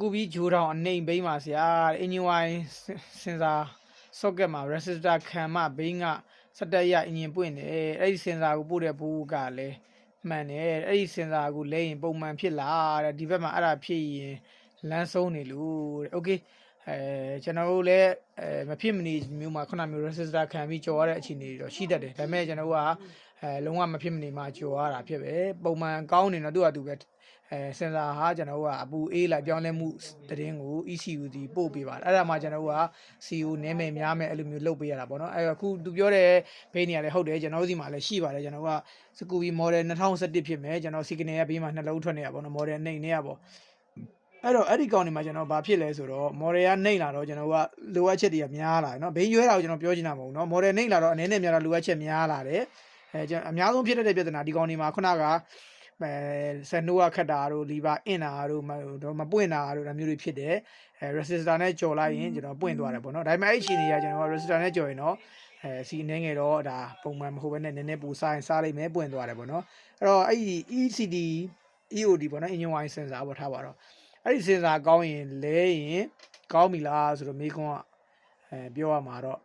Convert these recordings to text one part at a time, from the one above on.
ကူဘီဂျိုးတောင်အနေိမ်ဘိန်းပါဆရာအင်ဂျင်ဝိုင်းစင်စာ socket မှာ resistor ခံမှဘိန်းကစက်တက်ရအင်ဂျင်ပွင့်တယ်အဲ့ဒီစင်စာကိုပို့တဲ့ဘူးကလည်းမှန်တယ်အဲ့ဒီစင်စာကိုလဲရင်ပုံမှန်ဖြစ်လာတဲ့ဒီဘက်မှာအဲ့ဒါဖြစ်ရင်လမ်းဆုံးနေလို့တဲ့ okay အဲကျွန်တော်တို့လည်းအဲမဖြစ်မနေမျိုးမှာခုနမျိုး resistor ခံပြီးကြော်ရတဲ့အခြေအနေတွေတော့ရှိတတ်တယ်ဒါပေမဲ့ကျွန်တော်တို့ကအဲလုံးဝမဖြစ်မနေမှာကြော်ရတာဖြစ်ပဲပုံမှန်ကောင်းနေတော့သူ့ဟာသူပဲအဲစင်ဆာဟာကျွန်တော်တို့ကအပူအေးလိုက်ပြောင်းလဲမှုတည်င်းကို ECU ဒီပို့ပေးပါတယ်အဲ့ဒါမှကျွန်တော်တို့က CO နည်းမယ်များမယ်အဲ့လိုမျိုးလုပ်ပေးရတာပေါ့နော်အဲ့တော့အခုသူပြောတဲ့ဘေးနေရာလည်းဟုတ်တယ်ကျွန်တော်တို့စီမှာလည်းရှိပါတယ်ကျွန်တော်ကစကူဘီ model 2017ဖြစ်မယ်ကျွန်တော်စီကနေရဘေးမှာနှလုံးထွက်နေရပါတော့ model နှိမ့်နေရပေါ့ အဲ့တော့အဲ့ဒီကောင်တွေမှာကျွန်တော်ဘာဖြစ်လဲဆိုတော့ model ကနှိမ့်လာတော့ကျွန်တော်ကလိုအပ်ချက်တွေကများလာတယ်เนาะဘိန်းရွဲတာကိုကျွန်တော်ပြောချင်တာမဟုတ်ဘူးเนาะ model နှိမ့်လာတော့အနေနဲ့များတော့လိုအပ်ချက်များလာတယ်အဲကျွန်တော်အများဆုံးဖြစ်တဲ့ပြဿနာဒီကောင်တွေမှာခုနကအဲဆန်နိုးကခတ်တာတို့လီဗာအင်တာတို့မတော့မပွင့်တာတို့ဒါမျိုးတွေဖြစ်တယ်အဲ resistor နဲ့ကြော်လိုက်ရင်ကျွန်တော်ပွင့်သွားတယ်ပေါ့เนาะဒါပေမဲ့အဲ့ဒီအခြေအနေကကျွန်တော်က resistor နဲ့ကြော်ရင်တော့အဲစီအနေငယ်တော့ဒါပုံမှန်မဟုတ်ဘဲနဲ့နည်းနည်းပူစားရင်စားလိုက်မယ်ပွင့်သွားတယ်ပေါ့เนาะအဲ့တော့အဲ့ဒီ ECD EOD ပေါ့เนาะ engine wine sensor ပေါ့ထားပါတော့ အဲ့ဒီစင်စာကောင်းရင်လဲရင်ကောင်းပြီလားဆိုတော့မိကွန်းကအဲပြောရမှာတော့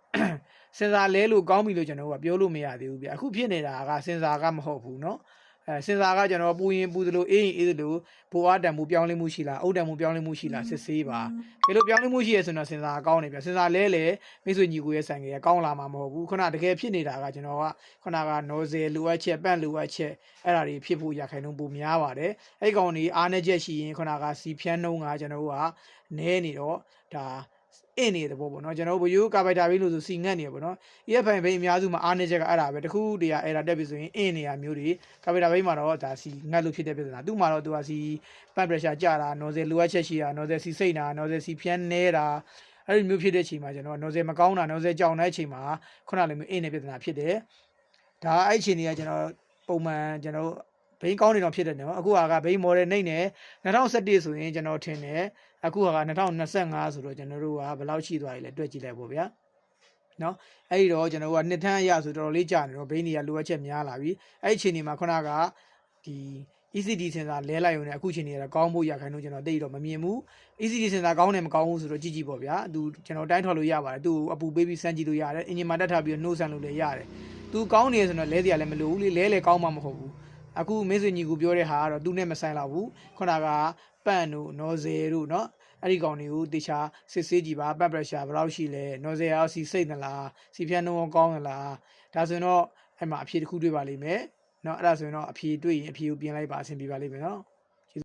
စင်စာလဲလို့ကောင်းပြီလို့ကျွန်တော်ကပြောလို့မရသေးဘူးဗျအခုဖြစ်နေတာကစင်စာကမဟုတ်ဘူးเนาะ အဲစင်စာကကျွန်တော်ပူရင်ပူသလိုအေးရင်အေးသလိုဘူအားတန်မှုပြောင်းလဲမှုရှိလားအုတ်တန်မှုပြောင်းလဲမှုရှိလားစစ်ဆေးပါဒီလိုပြောင်းလဲမှုရှိရဆိုတော့စင်စာကကောင်းနေဗျစင်စာလဲလေမိတ်ဆွေညီကိုရဲ့ဆိုင်ကကောင်းလာမှာမဟုတ်ဘူးခုနတကယ်ဖြစ်နေတာကကျွန်တော်ကခုနကနော်ဇယ်လိုအပ်ချက်ပန့်လိုအပ်ချက်အဲ့ဒါတွေဖြစ်ဖို့ရခိုင်နှုန်းပိုများပါတယ်အဲ့ဒီကောင်ကြီးအားနေချက်ရှိရင်ခုနကစီဖြန်းနှုံးကကျွန်တော်တို့ကနဲနေတော့ဒါ အင်းနေတဲ့ဘောပေါ့နော်ကျွန်တော်တို့ဘယူကာပိုက်တာဘိလို့ဆိုစီငတ်နေရပေါ့နော် EFI ဘိအများစုမှာအားနေချက်ကအဲ့ဒါပဲတခုတည်းကအဲ့ဒါတက်ပြီဆိုရင်အင်းနေရမျိုးတွေကာပိုက်တာဘိမှာတော့ဒါစီငတ်လို့ဖြစ်တဲ့ပြဿနာသူ့မှာတော့သူကစီပန့်ပရက်ရှာကျတာနော်ဇယ်လိုအပ်ချက်ရှိတာနော်ဇယ်စီစိတ်တာနော်ဇယ်စီဖြန်းနေတာအဲ့ဒီမျိုးဖြစ်တဲ့အချိန်မှာကျွန်တော်နော်ဇယ်မကောင်းတာနော်ဇယ်ကြောင်တဲ့အချိန်မှာခုနလိုမျိုးအင်းနေပြဿနာဖြစ်တယ်ဒါအဲ့အချိန်တွေကကျွန်တော်ပုံမှန်ကျွန်တော် ဘိန်းကောင်းနေတော့ဖြစ်တယ်နော်အခုဟာကဘိန်းမော်ဒယ်နှိမ့်နေ2017ဆိုရင်ကျွန်တော်ထင်တယ်အခုဟာက2025ဆိုတော့ကျွန်တော်တို့ကဘယ်လောက်ရှိသွားပြီလဲတွက်ကြည့်လိုက်ပေါ့ဗျာနော်အဲ့ဒီတော့ကျွန်တော်ကနှစ်ထန်းအရဆိုတော်တော်လေးကြာနေတော့ဘိန်းတွေကလိုအပ်ချက်များလာပြီအဲ့ဒီအချိန်ဒီမှာခုနကဒီ ECD sensor လဲလိုက်ရုံနဲ့အခုချိန်နေရတော့ကောင်းဖို့ရခိုင်လို့ကျွန်တော်သိတော့မမြင်ဘူး ECD sensor ကောင်းတယ်မကောင်းဘူးဆိုတော့ကြည့်ကြည့်ပေါ့ဗျာသူကျွန်တော်တိုင်းထော်လို့ရပါတယ်သူအပူပေးပြီးစမ်းကြည့်လို့ရတယ်အင်ဂျင်မှာတက်ထားပြီးနှိုးဆန်လို့လည်းရတယ်သူကောင်းနေရဆိုတော့လဲစရာလည်းမလိုဘူးလေလဲလေကောင်းမှမဟုတ်ဘူး အခုမင်းဆွေညီကူပြောတဲ့ဟာကတော့သူနဲ့မဆိုင်တော့ဘူးခုနကပန့်တို့နော်ဇယ်တို့နော်အဲ့ဒီကောင်တွေကိုတေချာစစ်ဆေးကြည့်ပါပတ်ပရက်ရှာဘယ်လောက်ရှိလဲနော်ဇယ်အောင်စီစိတ်သလားစီဖြန်းနှုန်းကောင်းသလားဒါဆိုရင်တော့အဲ့မှာအဖြေတစ်ခုတွေ့ပါလိမ့်မယ်နော်အဲ့ဒါဆိုရင်တော့အဖြေတွေ့ရင်အဖြေကိုပြင်လိုက်ပါအဆင်ပြေပါလိမ့်မယ်နော်